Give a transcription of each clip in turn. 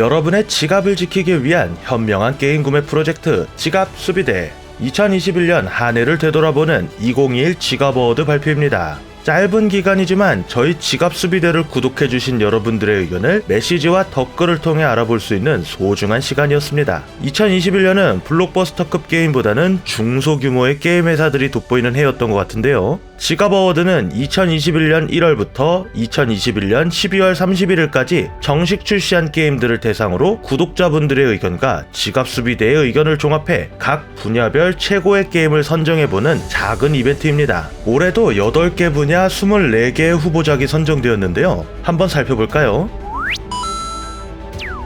여러분의 지갑을 지키기 위한 현명한 게임 구매 프로젝트 지갑 수비대 2021년 한 해를 되돌아보는 2021 지갑 어워드 발표입니다. 짧은 기간이지만 저희 지갑 수비대를 구독해주신 여러분들의 의견을 메시지와 댓글을 통해 알아볼 수 있는 소중한 시간이었습니다. 2021년은 블록버스터급 게임보다는 중소규모의 게임 회사들이 돋보이는 해였던 것 같은데요. 지갑 어워드는 2021년 1월부터 2021년 12월 31일까지 정식 출시한 게임들을 대상으로 구독자분들의 의견과 지갑 수비대의 의견을 종합해 각 분야별 최고의 게임을 선정해보는 작은 이벤트입니다. 올해도 8개 분야 24개의 후보작이 선정되었는데요. 한번 살펴볼까요?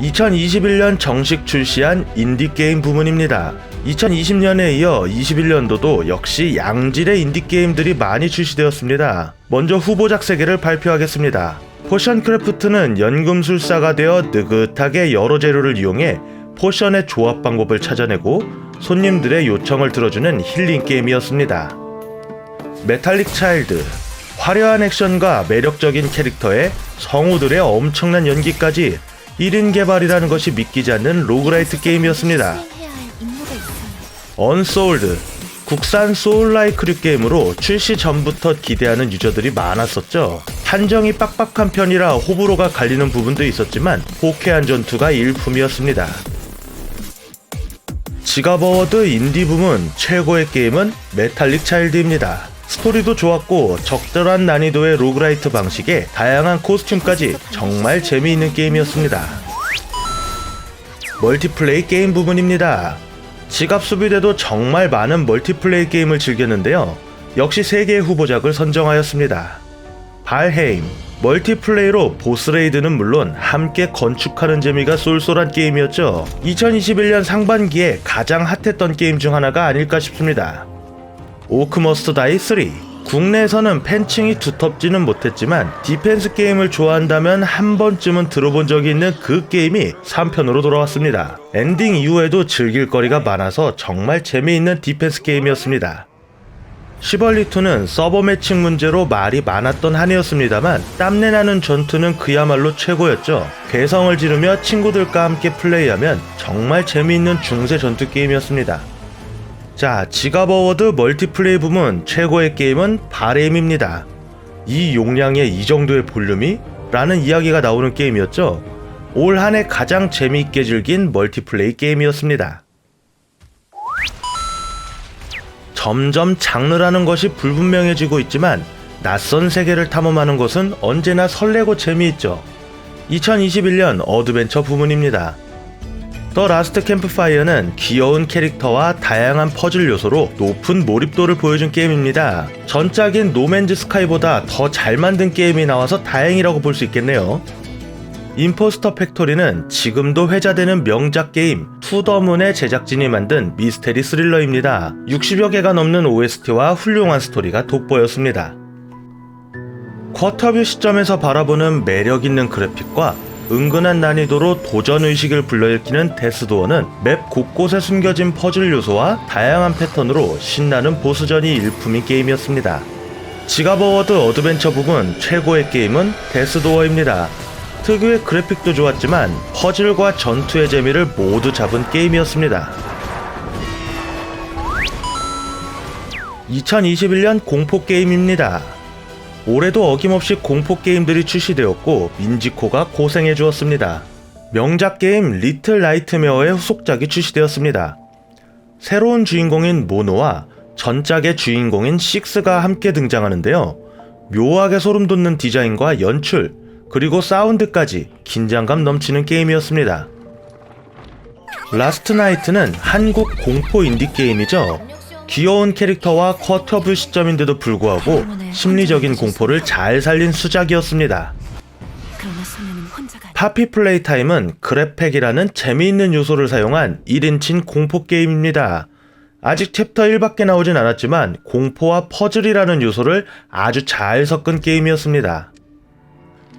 2021년 정식 출시한 인디게임 부문입니다. 2020년에 이어 21년도도 역시 양질의 인디게임들이 많이 출시되었습니다. 먼저 후보작 3개를 발표하겠습니다. 포션 크래프트는 연금술사가 되어 느긋하게 여러 재료를 이용해 포션의 조합 방법을 찾아내고 손님들의 요청을 들어주는 힐링 게임이었습니다. 메탈릭 차일드 화려한 액션과 매력적인 캐릭터에 성우들의 엄청난 연기까지 1인 개발이라는 것이 믿기지 않는 로그라이트 게임이었습니다. 언소울드 국산 소울라이크류 게임으로 출시 전부터 기대하는 유저들이 많았었죠. 한정이 빡빡한 편이라 호불호가 갈리는 부분도 있었지만 호쾌한 전투가 일품이었습니다. 지갑 어워드 인디 부문 최고의 게임은 메탈릭 차일드입니다. 스토리도 좋았고 적절한 난이도의 로그라이트 방식에 다양한 코스튬까지 정말 재미있는 게임이었습니다. 멀티플레이 게임 부분입니다. 지갑 수비대도 정말 많은 멀티플레이 게임을 즐겼는데요. 역시 3개의 후보작을 선정하였습니다. 발헤임 멀티플레이로 보스레이드는 물론 함께 건축하는 재미가 쏠쏠한 게임이었죠. 2021년 상반기에 가장 핫했던 게임 중 하나가 아닐까 싶습니다. 오크머스터 다이 3 국내에서는 팬층이 두텁지는 못했지만 디펜스 게임을 좋아한다면 한 번쯤은 들어본 적이 있는 그 게임이 3편으로 돌아왔습니다. 엔딩 이후에도 즐길 거리가 많아서 정말 재미있는 디펜스 게임이었습니다. 시벌리2는 서버 매칭 문제로 말이 많았던 한 해였습니다만 땀내나는 전투는 그야말로 최고였죠. 괴성을 지르며 친구들과 함께 플레이하면 정말 재미있는 중세 전투 게임이었습니다. 자, 지갑 어워드 멀티플레이 부문 최고의 게임은 바레임입니다. 이 용량의 이 정도의 볼륨이? 라는 이야기가 나오는 게임이었죠. 올 한 해 가장 재미있게 즐긴 멀티플레이 게임이었습니다. 점점 장르라는 것이 불분명해지고 있지만 낯선 세계를 탐험하는 것은 언제나 설레고 재미있죠. 2021년 어드벤처 부문입니다. 더 라스트 캠프파이어는 귀여운 캐릭터와 다양한 퍼즐 요소로 높은 몰입도를 보여준 게임입니다. 전작인 노맨즈 스카이보다 더 잘 만든 게임이 나와서 다행이라고 볼 수 있겠네요. 임포스터 팩토리는 지금도 회자되는 명작 게임 투더문의 제작진이 만든 미스테리 스릴러입니다. 60여 개가 넘는 OST와 훌륭한 스토리가 돋보였습니다. 쿼터뷰 시점에서 바라보는 매력 있는 그래픽과 은근한 난이도로 도전 의식을 불러일으키는 데스도어는 맵 곳곳에 숨겨진 퍼즐 요소와 다양한 패턴으로 신나는 보스전이 일품인 게임이었습니다. 지갑 어워드 어드벤처 부분 최고의 게임은 데스도어입니다. 특유의 그래픽도 좋았지만 퍼즐과 전투의 재미를 모두 잡은 게임이었습니다. 2021년 공포 게임입니다. 올해도 어김없이 공포 게임들이 출시되었고 민지코가 고생해 주었습니다. 명작 게임 리틀 나이트메어의 후속작이 출시되었습니다. 새로운 주인공인 모노와 전작의 주인공인 식스가 함께 등장하는데요. 묘하게 소름 돋는 디자인과 연출, 그리고 사운드까지 긴장감 넘치는 게임이었습니다. 라스트 나이트는 한국 공포 인디 게임이죠. 귀여운 캐릭터와 쿼터뷰 시점인데도 불구하고 심리적인 공포를 잘 살린 수작이었습니다. 파피 플레이 타임은 그래팩이라는 재미있는 요소를 사용한 1인칭 공포 게임입니다. 아직 챕터 1밖에 나오진 않았지만 공포와 퍼즐이라는 요소를 아주 잘 섞은 게임이었습니다.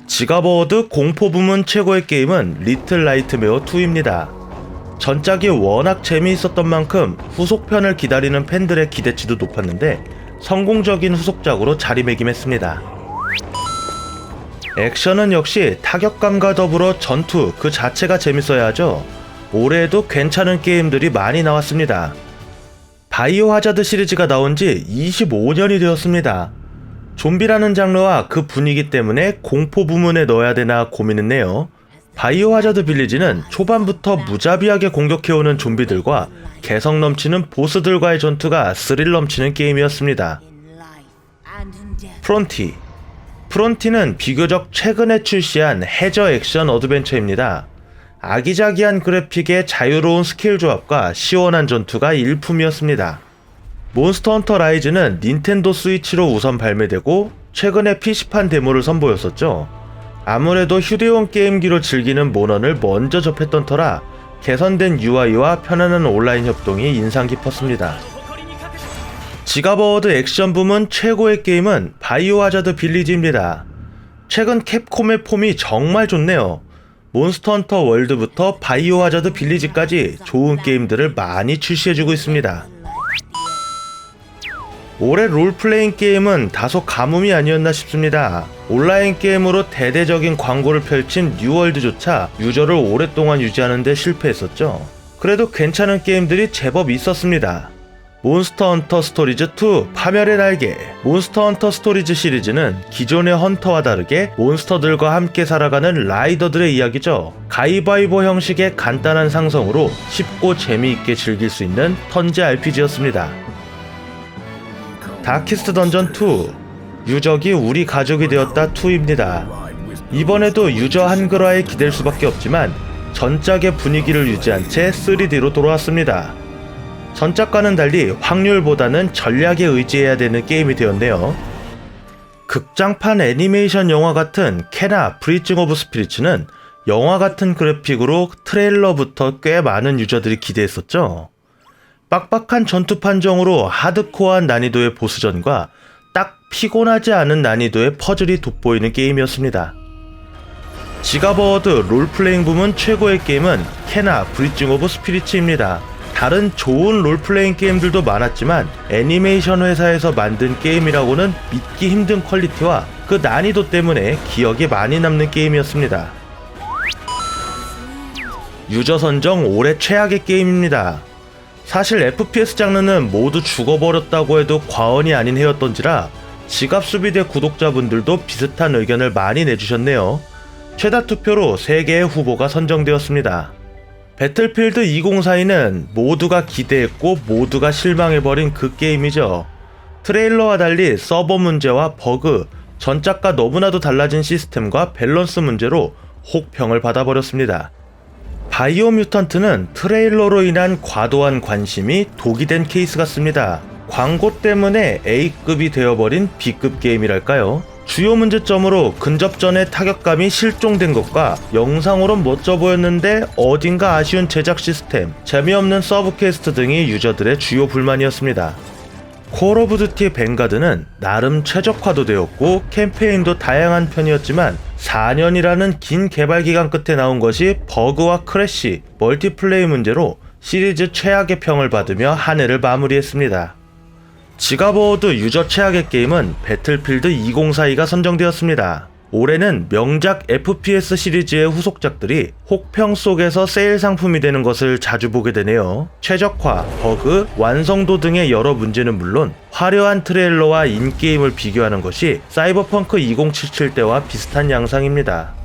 지갑 어워드 공포 부문 최고의 게임은 리틀 라이트메어 2입니다. 전작이 워낙 재미있었던 만큼 후속편을 기다리는 팬들의 기대치도 높았는데 성공적인 후속작으로 자리매김했습니다. 액션은 역시 타격감과 더불어 전투 그 자체가 재밌어야 하죠. 올해에도 괜찮은 게임들이 많이 나왔습니다. 바이오 하자드 시리즈가 나온 지 25년이 되었습니다. 좀비라는 장르와 그 분위기 때문에 공포 부문에 넣어야 되나 고민했네요. 바이오 하자드 빌리지는 초반부터 무자비하게 공격해오는 좀비들과 개성 넘치는 보스들과의 전투가 스릴 넘치는 게임이었습니다. 프론티 프론티는 비교적 최근에 출시한 해저 액션 어드벤처입니다. 아기자기한 그래픽에 자유로운 스킬 조합과 시원한 전투가 일품이었습니다. 몬스터 헌터 라이즈는 닌텐도 스위치로 우선 발매되고 최근에 PC판 데모를 선보였었죠. 아무래도 휴대용 게임기로 즐기는 모넌을 먼저 접했던 터라 개선된 UI와 편안한 온라인 협동이 인상 깊었습니다. 지갑 어워드 액션 부문 최고의 게임은 바이오 하자드 빌리지입니다. 최근 캡콤의 폼이 정말 좋네요. 몬스터 헌터 월드부터 바이오 하자드 빌리지까지 좋은 게임들을 많이 출시해주고 있습니다. 올해 롤플레잉 게임은 다소 가뭄이 아니었나 싶습니다. 온라인 게임으로 대대적인 광고를 펼친 뉴월드조차 유저를 오랫동안 유지하는 데 실패했었죠. 그래도 괜찮은 게임들이 제법 있었습니다. 몬스터 헌터 스토리즈 2 파멸의 날개 몬스터 헌터 스토리즈 시리즈는 기존의 헌터와 다르게 몬스터들과 함께 살아가는 라이더들의 이야기죠. 가위바위보 형식의 간단한 상성으로 쉽고 재미있게 즐길 수 있는 턴제 RPG였습니다. 다키스트 던전 2 유적이 우리 가족이 되었다 2입니다. 이번에도 유저 한글화에 기댈 수밖에 없지만 전작의 분위기를 유지한 채 3D로 돌아왔습니다. 전작과는 달리 확률보다는 전략에 의지해야 되는 게임이 되었네요. 극장판 애니메이션 영화 같은 캐나 브리징 오브 스피리츠는 영화 같은 그래픽으로 트레일러부터 꽤 많은 유저들이 기대했었죠. 빡빡한 전투 판정으로 하드코어한 난이도의 보스전과 딱 피곤하지 않은 난이도의 퍼즐이 돋보이는 게임이었습니다. 지가버워드 롤플레잉 부문 최고의 게임은 캐나 브리징 오브 스피리츠입니다. 다른 좋은 롤플레잉 게임들도 많았지만 애니메이션 회사에서 만든 게임이라고는 믿기 힘든 퀄리티와 그 난이도 때문에 기억에 많이 남는 게임이었습니다. 유저 선정 올해 최악의 게임입니다. 사실 FPS 장르는 모두 죽어버렸다고 해도 과언이 아닌 해였던지라 지갑 수비대 구독자분들도 비슷한 의견을 많이 내주셨네요. 최다 투표로 3개의 후보가 선정되었습니다. 배틀필드 2042는 모두가 기대했고 모두가 실망해버린 그 게임이죠. 트레일러와 달리 서버 문제와 버그, 전작과 너무나도 달라진 시스템과 밸런스 문제로 혹평을 받아버렸습니다. 바이오 뮤턴트는 트레일러로 인한 과도한 관심이 독이 된 케이스 같습니다. 광고 때문에 A급이 되어버린 B급 게임이랄까요? 주요 문제점으로 근접 전의 타격감이 실종된 것과 영상으론 멋져 보였는데 어딘가 아쉬운 제작 시스템, 재미없는 서브 퀘스트 등이 유저들의 주요 불만이었습니다. 콜 오브 듀티 뱅가드는 나름 최적화도 되었고 캠페인도 다양한 편이었지만 4년이라는 긴 개발 기간 끝에 나온 것이 버그와 크래쉬, 멀티플레이 문제로 시리즈 최악의 평을 받으며 한 해를 마무리했습니다. 지가버워드 유저 최악의 게임은 배틀필드 2042가 선정되었습니다. 올해는 명작 FPS 시리즈의 후속작들이 혹평 속에서 세일 상품이 되는 것을 자주 보게 되네요. 최적화, 버그, 완성도 등의 여러 문제는 물론 화려한 트레일러와 인게임을 비교하는 것이 사이버펑크 2077 때와 비슷한 양상입니다.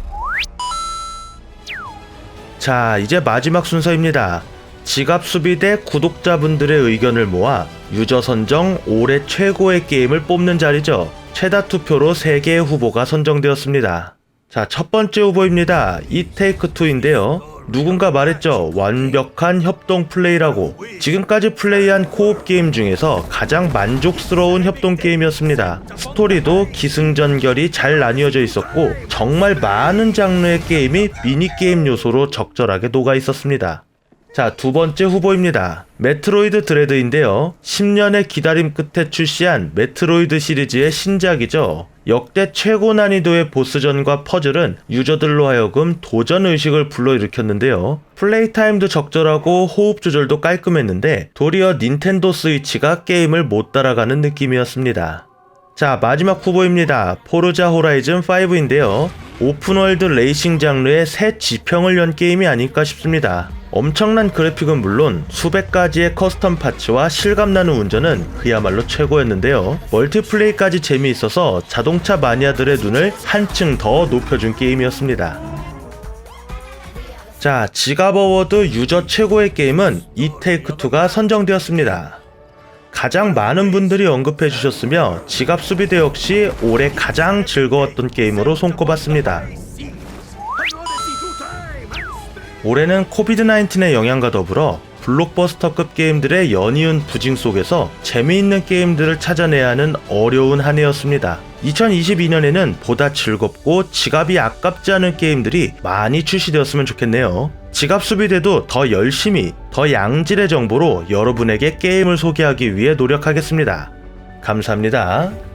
자, 이제 마지막 순서입니다. 지갑 수비대 구독자분들의 의견을 모아 유저 선정 올해 최고의 게임을 뽑는 자리죠. 최다 투표로 3개의 후보가 선정되었습니다. 자, 첫 번째 후보입니다. 이테이크 2인데요. 누군가 말했죠. 완벽한 협동 플레이라고. 지금까지 플레이한 코옵 게임 중에서 가장 만족스러운 협동 게임이었습니다. 스토리도 기승전결이 잘 나뉘어져 있었고, 정말 많은 장르의 게임이 미니게임 요소로 적절하게 녹아 있었습니다. 자, 두 번째 후보입니다. 메트로이드 드레드인데요. 10년의 기다림 끝에 출시한 메트로이드 시리즈의 신작이죠. 역대 최고 난이도의 보스전과 퍼즐은 유저들로 하여금 도전 의식을 불러일으켰는데요. 플레이 타임도 적절하고 호흡 조절도 깔끔했는데 도리어 닌텐도 스위치가 게임을 못 따라가는 느낌이었습니다. 자, 마지막 후보입니다. 포르자 호라이즌 5인데요. 오픈월드 레이싱 장르의 새 지평을 연 게임이 아닐까 싶습니다. 엄청난 그래픽은 물론 수백 가지의 커스텀 파츠와 실감나는 운전은 그야말로 최고였는데요. 멀티플레이까지 재미있어서 자동차 마니아들의 눈을 한층 더 높여준 게임이었습니다. 자, 지갑 어워드 유저 최고의 게임은 이테이크2가 선정되었습니다. 가장 많은 분들이 언급해 주셨으며 지갑 수비대 역시 올해 가장 즐거웠던 게임으로 손꼽았습니다. 올해는 코비드-19의 영향과 더불어 블록버스터급 게임들의 연이은 부징 속에서 재미있는 게임들을 찾아내야 하는 어려운 한 해였습니다. 2022년에는 보다 즐겁고 지갑이 아깝지 않은 게임들이 많이 출시되었으면 좋겠네요. 지갑 수비대도 더 열심히, 더 양질의 정보로 여러분에게 게임을 소개하기 위해 노력하겠습니다. 감사합니다.